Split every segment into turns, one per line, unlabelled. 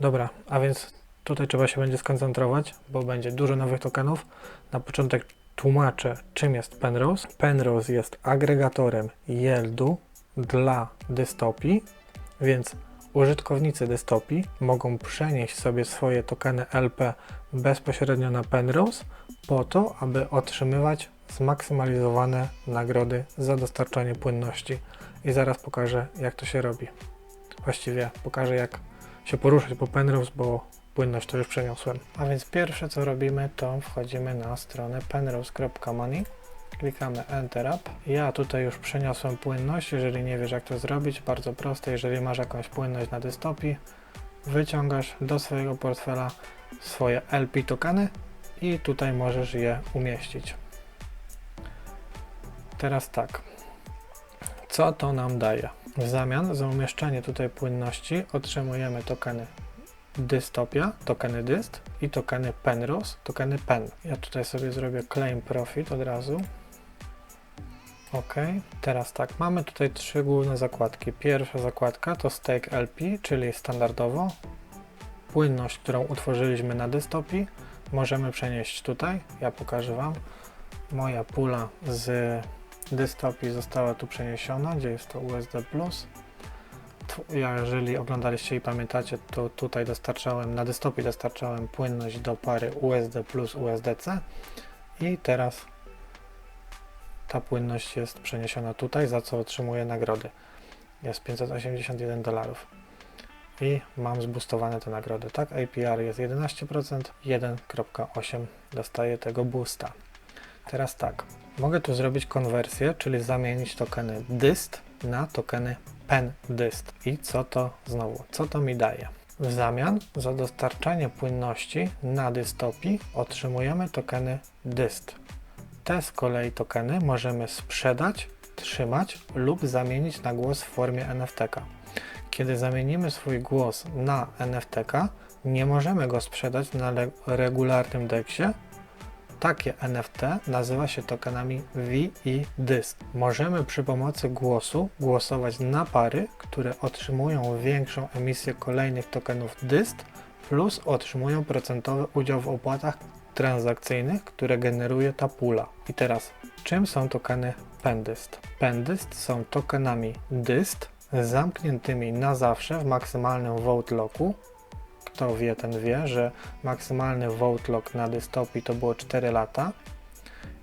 Dobra, a więc tutaj trzeba się będzie skoncentrować, bo będzie dużo nowych tokenów. Na początek tłumaczę, czym jest Penrose. Penrose jest agregatorem yieldu dla dystopii, więc użytkownicy dystopii mogą przenieść sobie swoje tokeny LP bezpośrednio na Penrose po to, aby otrzymywać zmaksymalizowane nagrody za dostarczanie płynności. I zaraz pokażę, jak to się robi. Właściwie pokażę, jak się poruszać po Penrose, bo płynność to już przeniosłem. A więc pierwsze co robimy, to wchodzimy na stronę penrose.money. Klikamy Enter Up. Ja tutaj już przeniosłem płynność. Jeżeli nie wiesz jak to zrobić, bardzo proste. Jeżeli masz jakąś płynność na dystopii, wyciągasz do swojego portfela swoje LP tokeny i tutaj możesz je umieścić. Teraz tak. Co to nam daje? W zamian za umieszczenie tutaj płynności otrzymujemy tokeny Dystopia, tokeny Dyst i tokeny Penrose, tokeny Pen. Ja tutaj sobie zrobię Claim Profit od razu. Ok, teraz tak, mamy tutaj trzy główne zakładki. Pierwsza zakładka to Stake LP, czyli standardowo płynność, którą utworzyliśmy na dystopii, możemy przenieść tutaj. Ja pokażę Wam. Moja pula z dystopii została tu przeniesiona, gdzie jest to USD+. Ja, jeżeli oglądaliście i pamiętacie, to tutaj dostarczałem, na dystopii dostarczałem płynność do pary USD plus USDC i teraz ta płynność jest przeniesiona tutaj, za co otrzymuję nagrody. Jest 581 dolarów. I mam zboostowane te nagrody, tak? APR jest 11%, 1.8 dostaję tego boosta. Teraz tak, mogę tu zrobić konwersję, czyli zamienić tokeny DYST na tokeny PENDYST. I co to znowu, co to mi daje? W zamian za dostarczanie płynności na dystopii otrzymujemy tokeny DYST. Te z kolei tokeny możemy sprzedać, trzymać lub zamienić na głos w formie NFTK. Kiedy zamienimy swój głos na NFTK, nie możemy go sprzedać na regularnym deksie, takie NFT nazywa się tokenami V i. Możemy przy pomocy głosu głosować na pary, które otrzymują większą emisję kolejnych tokenów DYST plus otrzymują procentowy udział w opłatach transakcyjnych, które generuje ta pula. I teraz, czym są tokeny PENDYST? PENDYST są tokenami DYST zamkniętymi na zawsze w maksymalnym vote locku, kto wie, ten wie, że maksymalny vote lock na dystopii to było 4 lata.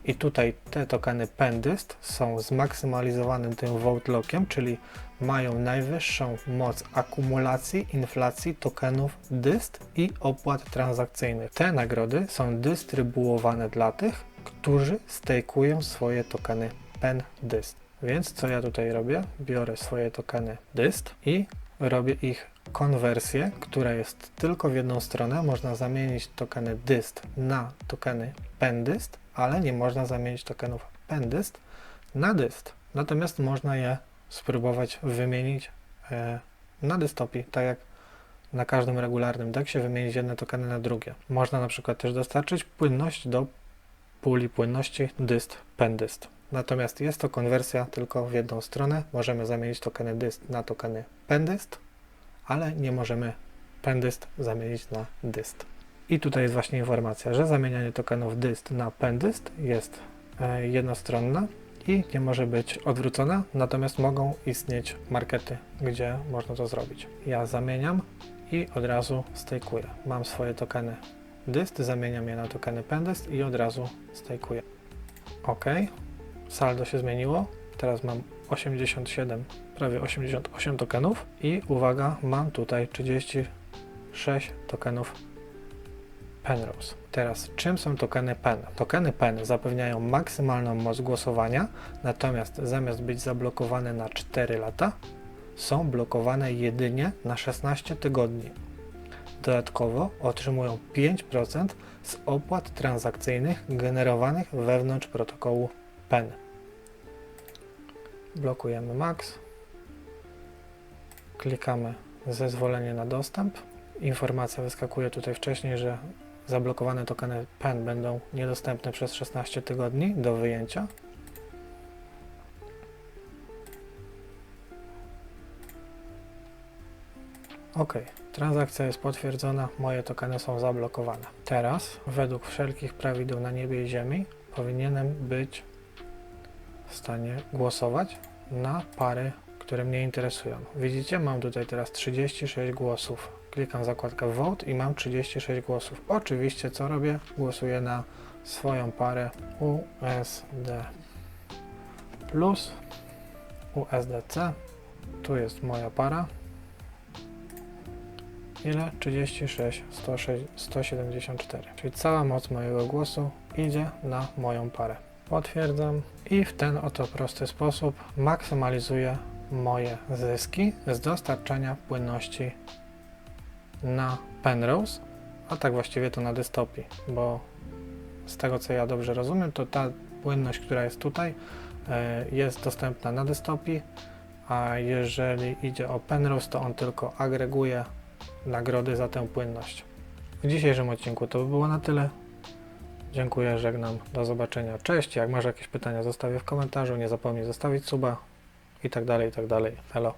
I tutaj te tokeny Pendyst są zmaksymalizowanym tym vote lockiem, czyli mają najwyższą moc akumulacji inflacji tokenów dyst i opłat transakcyjnych. Te nagrody są dystrybuowane dla tych, którzy stejkują swoje tokeny Pendyst. Więc co ja tutaj robię? Biorę swoje tokeny dyst i robię ich konwersję, która jest tylko w jedną stronę. Można zamienić tokeny dyst na tokeny pendyst, ale nie można zamienić tokenów pendyst na dyst. Natomiast można je spróbować wymienić e, na dystopii, tak jak na każdym regularnym deksie wymienić jedne tokeny na drugie. Można na przykład też dostarczyć płynność do puli płynności dyst pendyst. Natomiast jest to konwersja tylko w jedną stronę. Możemy zamienić tokeny dyst na tokeny pendyst, ale nie możemy pendyst zamienić na dyst. I tutaj jest właśnie informacja, że zamienianie tokenów dyst na pendyst jest e, jednostronna i nie może być odwrócona, natomiast mogą istnieć markety, gdzie można to zrobić. Ja zamieniam i od razu stejkuję. Mam swoje tokeny dyst, zamieniam je na tokeny pendyst i od razu stejkuję. OK, saldo się zmieniło. Teraz mam 87, prawie 88 tokenów i uwaga, mam tutaj 36 tokenów Penrose. Teraz, czym są tokeny PEN? Tokeny PEN zapewniają maksymalną moc głosowania, natomiast zamiast być zablokowane na 4 lata, są blokowane jedynie na 16 tygodni. Dodatkowo otrzymują 5% z opłat transakcyjnych generowanych wewnątrz protokołu PEN. Blokujemy max. Klikamy zezwolenie na dostęp. Informacja wyskakuje tutaj wcześniej, że zablokowane tokeny PEN będą niedostępne przez 16 tygodni do wyjęcia. Ok, Transakcja jest potwierdzona, moje tokeny są zablokowane. Teraz, według wszelkich prawideł na niebie i ziemi, powinienem być w stanie głosować na pary, które mnie interesują. Widzicie, mam tutaj teraz 36 głosów. Klikam zakładkę Vote i mam 36 głosów. Oczywiście, co robię? Głosuję na swoją parę USD plus USDC. Tu jest moja para. Ile? 36, 106, 174. Czyli cała moc mojego głosu idzie na moją parę. Potwierdzam i w ten oto prosty sposób maksymalizuję moje zyski z dostarczania płynności na Penrose, a tak właściwie to na dystopii, bo z tego co ja dobrze rozumiem, to ta płynność, która jest tutaj, e, jest dostępna na dystopii, a jeżeli idzie o Penrose, to on tylko agreguje nagrody za tę płynność. W dzisiejszym odcinku to by było na tyle. Dziękuję, żegnam, do zobaczenia. Cześć, jak masz jakieś pytania, zostawię w komentarzu, nie zapomnij zostawić suba i tak dalej, i tak dalej. Hello.